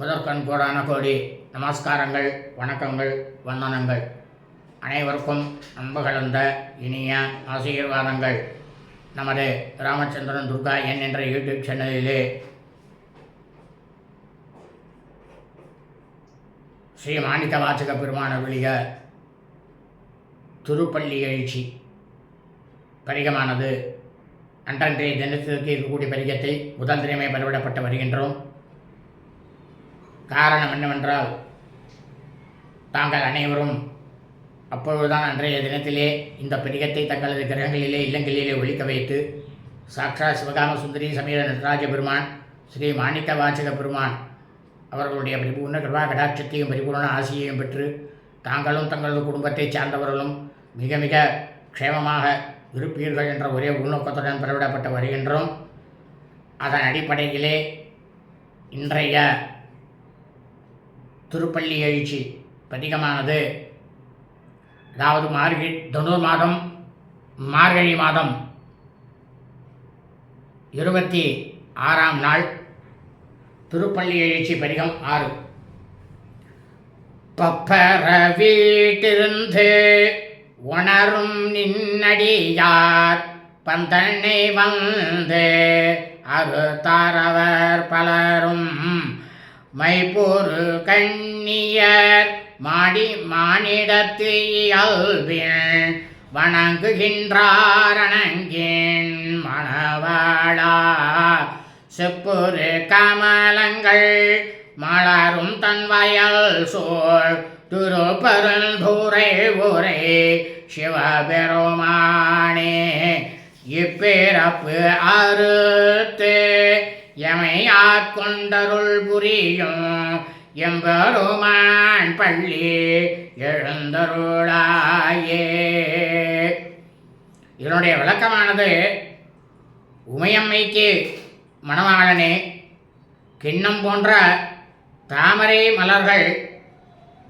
முதற்கண் கோடான கோடி நமஸ்காரங்கள் வணக்கங்கள் வந்தனங்கள். அனைவருக்கும் அன்பு கலந்த இனிய ஆசீர்வாதங்கள். நமது ராமச்சந்திரன் துர்கா என் என்ற யூடியூப் சேனலிலே ஸ்ரீ மாணிக்க வாசக பெருமான வெளிய திருப்பள்ளி எழுச்சி. பரிகமானது. அன்றன்றைய தினத்திற்கு இருக்கக்கூடிய பரிகத்தை முதல் தினமே பதிவிடப்பட்டு வருகின்றோம். காரணம் என்னவென்றால் தாங்கள் அனைவரும் அப்பொழுதுதான் அன்றைய தினத்திலே இந்த பதிகத்தை தங்களது கிரகங்களிலே இல்லங்களிலே ஒழிக்க வைத்து சாக்ஷா சிவகாம சுந்தரி சமீர நடராஜ பெருமான் ஸ்ரீ மாணிக்க வாசக பெருமான் அவர்களுடைய பரிபூர்ண கிருபா கடாட்சத்தையும் பரிபூர்ண ஆசியையும் பெற்று தாங்களும் தங்களது குடும்பத்தைச் சார்ந்தவர்களும் மிக மிக க்ஷேமமாக இருப்பீர்கள் என்ற ஒரே உள்நோக்கத்துடன் பிறவிடப்பட்டு வருகின்றோம். அதன் அடிப்படையிலே இன்றைய திருப்பள்ளி எழுச்சி பதிகமானது. அதாவது மார்கழி தனுர் மாதம் மார்கழி மாதம். இருபத்தி ஆறாம் நாள் திருப்பள்ளி எழுச்சி பதிகம் ஆறு. பப்பர வீட்டிருந்து உணரும் நின்னடியார் பந்தனை வந்து அவர் பலரும். மைப்பொரு கண்ணியர் மாடி மானிடத்து இயல்பின் வணங்குகின்றாரணங்கின் மணவாளா. செப்புரு கமலங்கள் மலரும் தன் வயல் சோழ் திருப்பரந்தூரை ஊரே சிவபெருமானே இப்பிறப்பு அறுத்து எமை ஆட்கொண்டருள் புரியும் எம்பெருமான் பள்ளி எழுந்தருளாயே. இதனுடைய விளக்கமானது உமையம்மைக்கு மணவாளனே கிண்ணம் போன்ற தாமரை மலர்கள்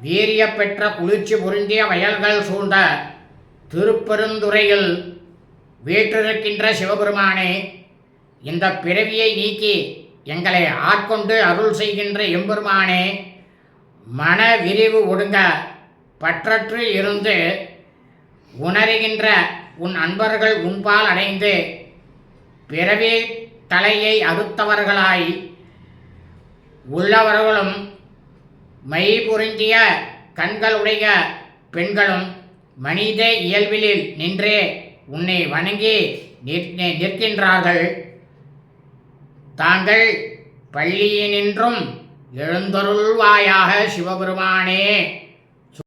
வீரிய பெற்ற குளிர்ச்சி பொருந்திய வயல்கள் சூழ்ந்த திருப்பெருந்துறையில் வீற்றிருக்கின்ற சிவபெருமானே இந்த பிறவியை நீக்கி எங்களை ஆட்கொண்டு அருள் செய்கின்ற எம்பெருமானே மன விரிவு ஒடுங்க. பற்றற்று இருந்து உணர்கின்ற உன் அன்பர்கள் உன்பால் அடைந்து பிறவி தலையை அறுத்தவர்களாய் உள்ளவர்களும் மை பொருந்திய கண்களுடைய பெண்களும் மனித இயல்பிலில் நின்றே உன்னை வணங்கி நிற்- நிற்கின்றார்கள். தாங்கள் பள்ளியினின்றும் எழுந்தருள்வாயாக சிவபெருமானே.